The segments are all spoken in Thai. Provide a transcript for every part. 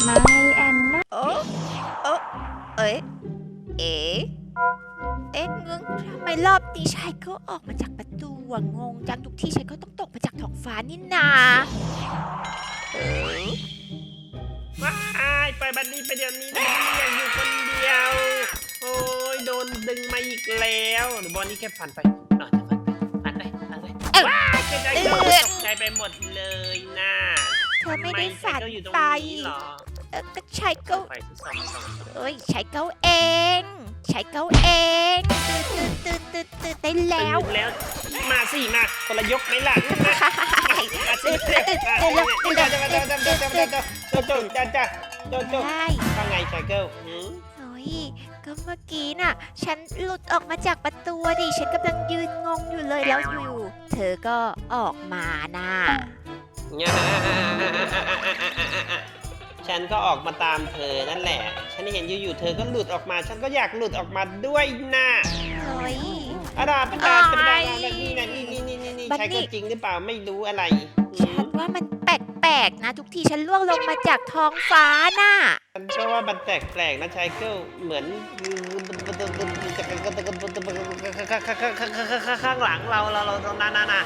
ไม่แอนนาโอ้โอ้เอ๊ะเอ๊ะเอ๊ะงงทำไมรอบนี้ชายเขาออกมาจากประตูอะงงจังทุกที่ชายเขาต้องตกมาจากท้องฟ้านี่นาเออว้ายไปบันนี้ไปเดี๋ยวนี้นะอยากอยู่คนเดียว โอ้ยโดนดึงมาอีกแล้วหรือบอลนี่แค่ฟันไปหน่อยจะฟันไปฟันไปฟันไปว้ายกระจายตกใจไปหมดเลยนะ เธอไม่ได้ฝันทำก็อยู่ตรงไปนี้หรอเออก็ชายเขาไฟที่สองสองเอ้ยชายเขาเองชายเขาเองตื่นตื่นตื่นตื่นตื่นได้แล้ว ตื่นแล้ว มาสิมาคนละยกไหมล่ะมาสิตื่นตื่นตื่นแล้วตื่นแล้วตื่นตื่นตื่นโจโจจ้าจ้าโจโจได้ว่าไงชายเกิลหืมโอ้ยก็เมื่อกี้น่ะ ฉันหลุดออกมาจากประตูดิ ฉันกำลังยืนงงอยู่เลยแล้วอยู่ เธอก็ออกมาน่ะ ฉันก็ออกมาตามเธอนั่นแหละ ฉันเห็นอยู่ๆเธอก็หลุดออกมา ฉันก็อยากหลุดออกมาด้วยนะเฮ้ยอาดาเป็นดาเป็นดาอ้ายแบบนี้นะนี่นี่นี่นี่นี่บัดใช่นี้ก็จริงหรือเปล่าไม่รู้อะไรฉันว่ามันแปลกๆนะ ทุกทีฉันล่วงลงมาจากท้องฟ้าน่ะ ฉันก็ว่ามันแปลกๆนะชายเกิลเหมือนข้างหลังเราเราเราตรงนั้นนะ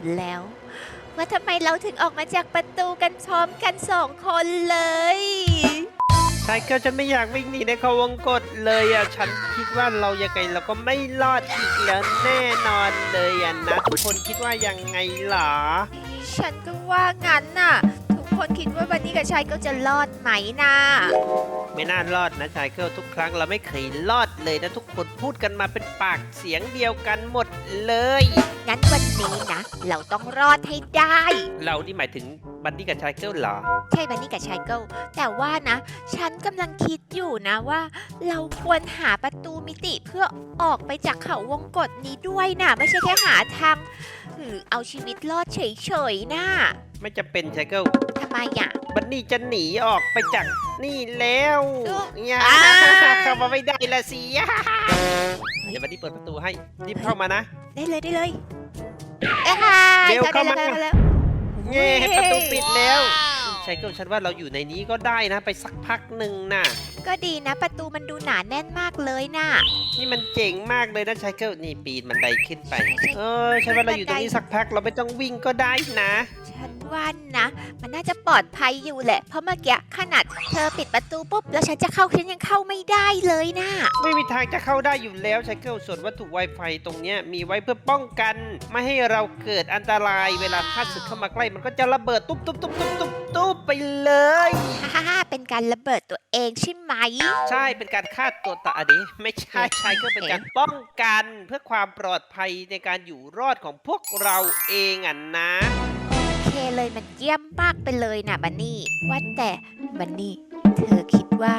ลแล้ว ว่าทำไมเราถึงออกมาจากประตูกันพร้อมกันสองคนเลยชายเกิลฉันไม่อยากวิ่งหนีในเขาวงกฏเลยอะ ฉันคิดว่าเรายังไงเราก็ไม่รอดอีกแล้วแน่นอนเลยอะนะทุกคนคิดว่ายังไงเหรอ ฉันก็ว่างั้นน่ะทุก คนคิดว่าวันนี้กับชายก็จะรอดไหมนะไม่น่ารอดนะชายเกิลทุกครั้งเราไม่เคยรอดเลยนะทุกคนพูดกันมาเป็นปากเสียงเดียวกันหมดเลย งั้นวันนี้นะ เราต้องรอดให้ได้ เรานี่หมายถึงบันดี้กับชายเกิลเหรอ ใช่บันนี่กับชายเกิลแต่ว่านะ ฉันกำลังคิดอยู่นะว่า เราควรหาประตูมิติเพื่อออกไปจากเขาวงกฏนี้ด้วยนะไม่ใช่แค่หาทางหรือเอาชีวิตรอดเฉยๆนะ ไม่จะเป็นชายเกิลทำไมอะ บันนี่จะหนีออกไปจากนี่แล้วเอ้ออย่าอ้ายเข้ามาไม่ได้ละสิเดี๋ยวบันนี่เปิดประตูให้รีบเข้ามานะ ได้เลยได้เลยเอ้ยเร็วเข้ามา ได้แล้วเย้ประตูปิดแล้วชายเกิลฉันว่าเราอยู่ในนี้ก็ได้นะ ไปสักพักหนึ่งน่ะ ก็ดีนะ ประตูมันดูหนาแน่นมากเลยน่ะ นี่มันเจ๋งมากเลยนะชายเกิลนี่ปีนบันไดขึ้นไปใช่ใช่เออฉันว่าเราอยู่ตรงนี้สักพักเราไม่ต้องวิ่งก็ได้นะ ฉันว่านะ มันน่าจะปลอดภัยอยู่แหละ เพราะเมื่อกี้ขนาดเธอปิดประตูปุ๊บแล้วฉันจะเข้าฉันยังเข้าไม่ได้เลยนะไม่มีทางจะเข้าได้อยู่แล้วชายเกิลส่วนวัตถุ Wi-Fi ตรงเนี้ยมีไว้เพื่อป้องกัน ไม่ให้เราเกิดอันตราย เวลาข้าศึกเข้ามาใกล้มันก็จะระเบิดตุ๊บตุ๊บตุ๊บตุ๊บตุ๊บตุ๊บไปเลยฮ่าฮ่าเป็น การระเบิดตัวเองใช่ไหม ใช่เป็นการฆ่าตัวตายอันนี้ไม่ใช่ชายเกิลเป็นการป้องกันเพื่อความปลอดภัยในการอยู่รอดของพวกเราเองอะนะ โอเคเลยมันเยี่ยมมากไปเลยนะบันนี่ว่าแต่บันนี่เธอคิดว่า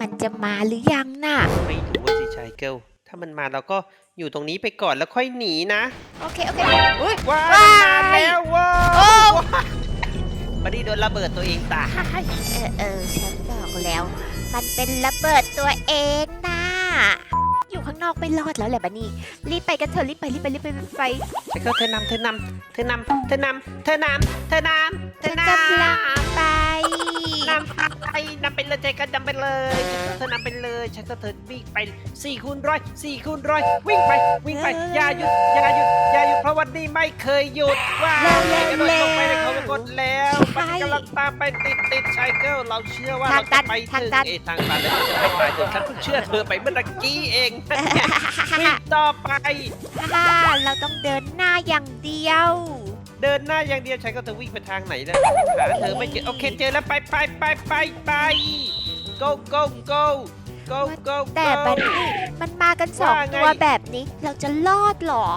มันจะมาหรือยังน่ะ ไม่รู้ว่าสิชายเกิลถ้ามันมาเราก็อยู่ตรงนี้ไปก่อนแล้วค่อยหนีนะ โอเค โอเค อุ้ยว้าว้าย มันมาแล้วว้าโอ้ ว บัดดี้โดนระเบิดตัวเองตายเออเออฉันบอกแล้ว มันเป็นระเบิดตัวเองนะอยู่ข้างนอกไม่รอดแล้วแหละบันนี่รีบไปกันเถอะรีบไปรีบไปรีบไปรีบไปเกิลเธอนำเธอนำเธอนำเธอนำเธอนำเธอนำเธอนำลังำไปนำ ไปนำไปเลยใจกันนำไปเลยเธอนำไปเลยฉันก็เธอวิ่งไปสี่คูณร้อยสี่คูณร้อยวิ่งไปวิ่งไปอย่าหยุดอย่าหยุดอย่าหยุดเพราะวันนี้ไม่เคยหยุดว้าวจะโดนลงไปในเขากดแล้วมันกำลังตามไปติดติดชายเกิลเราเชื่อว่าเราจะไปถึงเอทางตันแล้วจะไปตายเถอะฉันเพิ่งเชื่อเธอไปเมื่อกี้เองวิ่งต่อไปฮ่าเราต้องเดินหน้าอย่างเดียว เดินหน้าอย่างเดียวชายเกิลเธอวิ่งไปทางไหนแล้วหาเธอไม่เจอโอเคเจอแล้วไปไปไปไปไป go go go go go แต่บัน go นี่มันมากันสองว่าไง ตัวแบบนี้ เราจะรอดเหรอ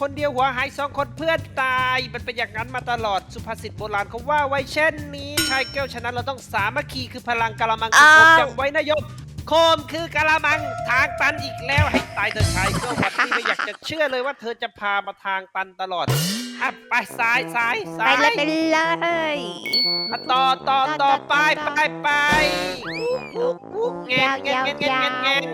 คนเดียวหัวหายสองคนเพื่อนตาย มันเป็นอย่างนั้นมาตลอดสุภาษิตโบราณเขาว่าไว้เช่นนี้ชายแก้วฉะนั้นเราต้องสามัคคีคือพลังกะละมังคือโคมอ้าว จำไว้นะโยมโคมคือกะละมังทางตันอีกแล้วให้ตายเธอะชายแก้ววันนี้ไม่อยากจะเชื่อเลยว่าเธอจะพามาทางตันตลอด อะไปซ้ายซ้ายซ้าไปยเลยไปเลยอะต่อต่อต่ต่ออต่อไปต่อไปไปอู้อู้แงนยาวแงนยาวแงนแงนแงน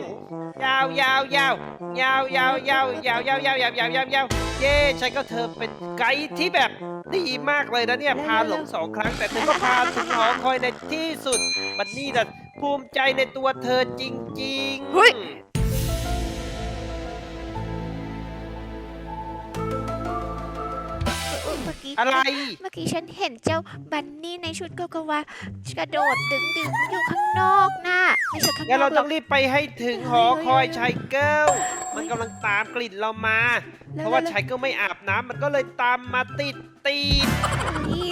ยาวยาวยาวยาวยาวยาวยาวยาวยาวยาวยาวยาวยาวเย้ใช่ก็เธอเป็นไกด์ที่แบบดีมากเลยนะเนี่ยพาหลงสองครั้งแต่เธอก็พาถึงหอคอยในที่สุดบัดนี้นะภูมิใจในตัวเธอจริงๆ เฮ้ย มื่อกี้อะไร เมื่อกี้ฉันเห็นเจ้าบันนี่ในชุดโกโกวากระโดดดึงดึงๆอยู่ข้างนอกน่ะไม่ใช่ข้างนงั้นอเรากหรต้ออกงรีบไปให้ถึงหอคอยชายเกิลมันกำลังตามกลิ่นเรามา เพราะว่าชายเกิลไม่อาบน้ำมันก็เลยตามมาติดตีดรี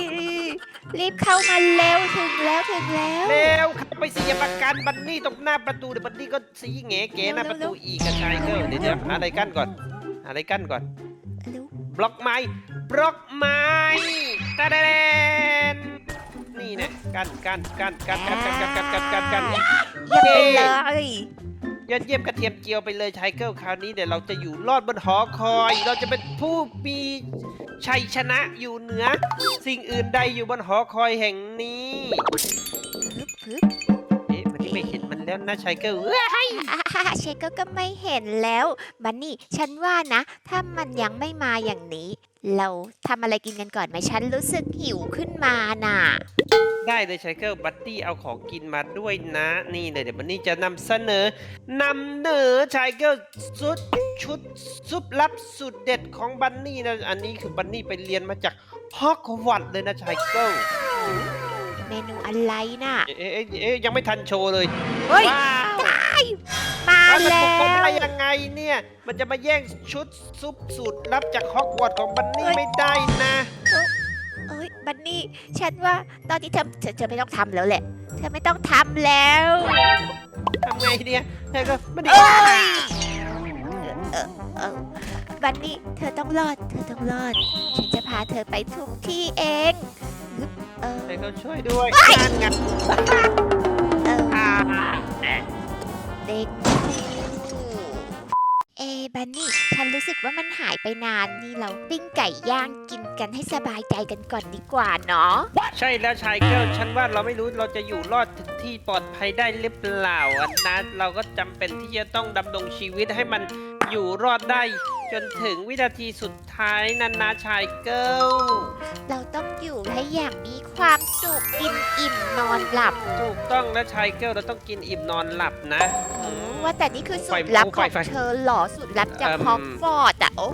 บรีบเข้ามาเร็วถึงแล้วถึงแล้ว เร็วเข้าไปสิอย่าประกันบันนี่ตรงหน้าประตูเดี๋ยวบันนี่ก็สีแงเก๋หน้าประตูอีกกับชายเกิลเดี๋ยวเดี๋ยวหาอะไรกั้นก่อนหาอะไรกั้นก่อน เร็วบ ล็อกไม้บล็อกไม้ตาแดนนี่เนี่ยกันกันกันกันกันกันกันกันกันกันกันเยี่ยมไปเลยยอดเยี่ยมกระเทียมเจียวไปเลยชายเกิลคราวนี้เดี๋ยวเราจะอยู่รอดบนหอคอย เราจะเป็นผู้มีชัยชนะอยู่เหนือ สิ่งอื่นใดอยู่บนหอคอยแห่งนี้พึบพึบเอ๊ะมันไม่เห็นมัน แล้วนะชายเกิลเอ้ยอ่าฮ่าเชคก็ก็ไม่เห็นแล้วบันนี่ฉันว่านะ ถ้ามันยังไม่มาอย่างนี้ เราทำอะไรกินกันก่อนไหมฉันรู้สึกหิวขึ้นมาน่ะ ได้เลยชายเกิลบัตตี้เอาของกินมาด้วยนะ นี่เลยเดี๋ยวบันนี่จะนำเสนอนำเหนอชายเกิลสุดชุดซุปลับสุดเด็ดของบันนี่นะ อันนี้คือบันนี่ไปเรียนมาจากฮอกวอตส์เลยนะชายเกิล เมนูอะไรน่ะเอ๊ะเอ๊ะเอ๊ะยังไม่ทันโชว์เลยเฮ้ย ว้าวมาแล้วมันแล้บุกวมาได้ยังไงเนี่ย มันจะมาแย่งชุดซุปสูตรลับจากฮอกวอตส์ของบันนี่เอ้ย ไม่ได้นะเอ้ยบันนี่ฉันว่าตอนนี้เธอเธอเธอไม่ต้องทำแล้วแหละเธอไม่ต้องทำแล้วทำไงเนี่ยเธอก็ไม่ได้เอ้ยเออเออบันนี่เธอต้องรอด เธอต้องรอด ฉันจะพาเธอไปทุกที่เองฮึบ เออเธอก็ช่วยด้วยการงานเออ อ่าเด็กเอะบันนี่ ฉันรู้สึกว่ามันหายไปนาน นี่เราปิ้งไก่ย่างกินกันให้สบายใจกันก่อนดีกว่าเนาะ ใช่แล้วชายเกิลฉันว่าเราไม่รู้เราจะอยู่รอดถึงที่ปลอดภัยได้หรือเปล่าอันนั้นเราก็จำเป็นที่จะต้องดำรงชีวิตให้มันอยู่รอดได้ จนถึงวินาทีสุดท้ายนันนาชายเกิลเราต้องอยู่ให้อย่างมีความสุขกินอิ่มนอนหลับถูกต้องแล้วชายเกิลเราต้องกินอิ่มนอนหลับนะเออือมว่าแต่นี่คือสูไฟตรลับไฟของไฟ เธอเหรอสูตรลับจากเอิ่มฮอกฟอร์ดอะโอ้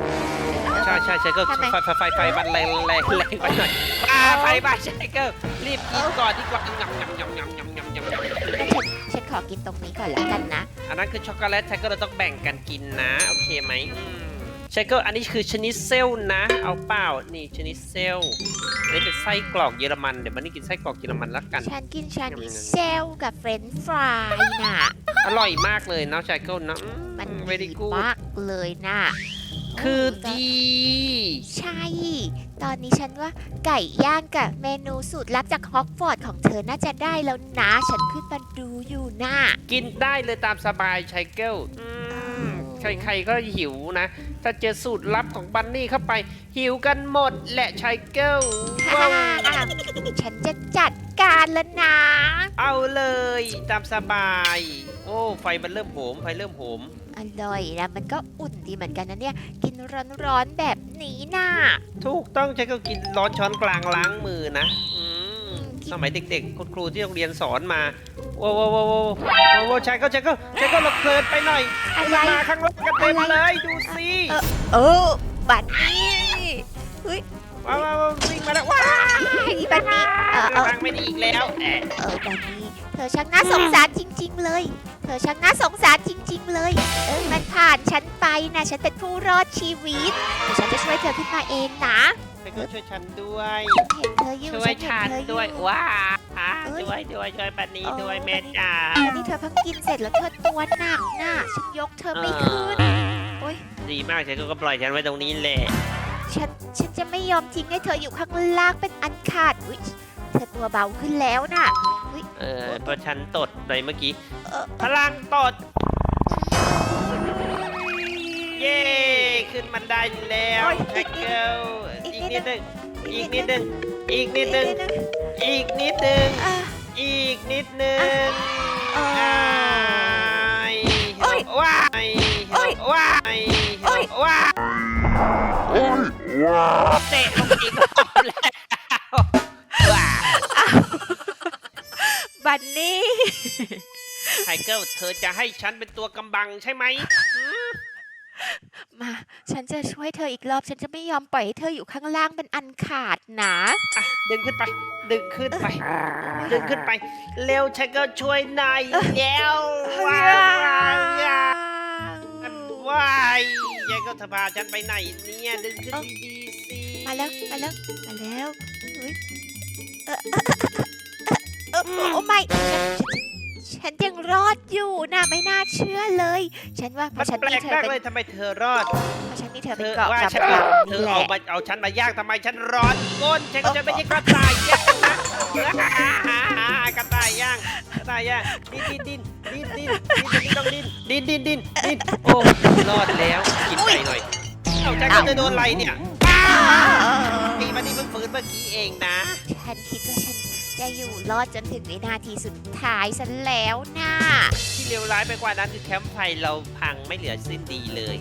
ใช่ใช่ชายเกิลทำไม ไฟไฟไฟไฟมันแรงแรงแรงไปหน่อยป้าไฟบ้าชายเกิลรีบกินก่อนดีกว่ายำยำยำยำยำยำยำยำงั้นฉันฉันขอกินตรงนี้ก่อนแล้วกันนะ อันนั้นคือช็อกโกแลตชายเกิลเราต้องแบ่งกันกินนะ โอเคไหมอืม ชายเกิลอันนี้คือชนิดเซลนะ เอาเปล่า นี่ชนิดเซลอันนี้เป็นไส้กรอกเยอรมัน เดี๋ยวมันนี่กินไส้กรอกเยอรมันแล้วกัน ฉันกินชานิเซลกับเฟรนช์ฟรายน่ะ อร่อยมากเลยเนาะชายเกิลเนาะมันเวดีดีกูมากเลยน่ะคือโตนดี ใช่ ตอนนี้ฉันว่าไก่ย่างกับเมนูสูตรลับจากฮอกฟอร์ดของเธอน่าจะได้แล้วนะ ฉันขึ้นมาดูอยู่น่ะ กินได้เลยตามสบายชายเกิลอืม ใครๆก็หิวนะ ถ้าเจอสูตรลับของบันนี่เข้าไป หิวกันหมดแหละชายเกิลว้าวฉันจะจัดการแล้วนะ เอาเลยตามสบาย โอ้ไฟมันเริ่มโหมไฟเริ่มโหมอร่อยนะมันก็อุ่นดีเหมือนกันนะเนี่ย กินร้อนๆแบบนี้น่ะถูกต้องใช้ก็กินร้อนช้อนกลางล้างมือนะอืมสมัยเด็กๆ คุณครูที่โรงเรียนสอนมา โว้โว้โว้โว้โว้โว้ใช้ก็ใช้ก็ใช้ก็หลบเพลินไปหน่อยอะไร มาข้างล่างกันเต็มเลยดูสิเออบัตรนี่เฮ้ยว้าวว้าวว้าววิ่งมาแล้วว้าไอ้บัตรนี่เออเออทางไม่ดีอีกแล้วแอะเออบัตรนี่เธอช่างน่าสงสารจริง ๆ เลย เธอช่างน่าสงสารจริง ๆ เลย เออมันผ่านฉันไปนะ ฉันเป็นผู้รอดชีวิตเดี๋ยวฉันจะช่วยเธอขึ้นมาเองนะ ใช้ก็ช่วยฉันด้วย เห็นเธออยู่ช่วยฉัฉันนเห็นเธออยู่ด้วยว้าอ่าเอ้ย ช่วยด้วยช่วยปันนี้เออด้วยแม่จ๋าแล้วนี่เธอเพิ่งกินเสร็จแล้วเธอตัวหนักน่ะฉันยกเธอไม่ขึ้น โอ๊ย ดีมากใช้ก็ปล่อยฉันไว้ตรงนี้แหละฉันฉันจะไม่ยอมทิ้งให้เธออยู่ข้างล่างเป็นอันขาดอุ๊ยเธอตัวเบาขึ้นแล้วน่ะเออเพราะฉันตดไปเมื่อกี้ เออพลังตด เย้ ขึ้นมันได้แล้วโอ้ยแท็กเกิลอีกอีก นิดนึง อีกนิดนึง อีกนิดนึง อีกนิดนึง อะ อีกนิดนึงอ่าอ้ายโอ้ยว้ายโอ้ยว้ายโอ้ยว้ายเตะลงอีกรอบแล้วว้าบันนี่ ไทเกิลเธอจะให้ฉันเป็นตัวกำบังใช่ไหมหื มมา ฉันจะช่วยเธออีกรอบ ฉันจะไม่ยอมปล่อยให้เธออยู่ข้างล่างเป็นอันขาดนะ อะดึงขึ้นไป ดึงขึ้นไป ดึงขึ้นไป เร็วไทเกิลช่วยหน่อยแล้วว้ายว้ายยายก็เธอพาฉันไปไหนเนี่ย ดึงขึ้นเอ้าดีๆสิมาแล้ว มาแล้ว มาแล้วเฮ้ยเออเออเออเออโอ้ไม่ฉัน ฉันฉันยังรอดอยู่นะไม่น่าเชื่อเลย ฉันว่าเพมันราะฉันแปลมีกเธอมากเป็นเลยทำไมเธอรอด เพราะฉันมีเธอเธเป็นอเกราะว่ากับฉันเราเธอแหเอาละมาเอาฉันมาย่างทำไมฉันร้อนก้นฉันก็จะไม่ใช่กระต่ายย่างนะกระต่ายย่างกระต่ายย่างดิ้นดิ้นดิ้นดิ้นดิ้นดิ้นต้องดิ้นดิ้นดิ้นดิ้นดิ้นโอ้รอดแล้วกินไก่หน่อยเอาฉันก็จะโดนอะไรเนี่ยนี่มันนี่เพิ่งฟื้นเมื่อกี้เองนะ ฉันคิดว่าฉัน จะอยู่รอดจนถึงวินาทีสุดท้ายซะแล้วนะที่เลวร้ายไปกว่านั้นคือแคมป์ไฟเราพังไม่เหลือสิ้นดีเลย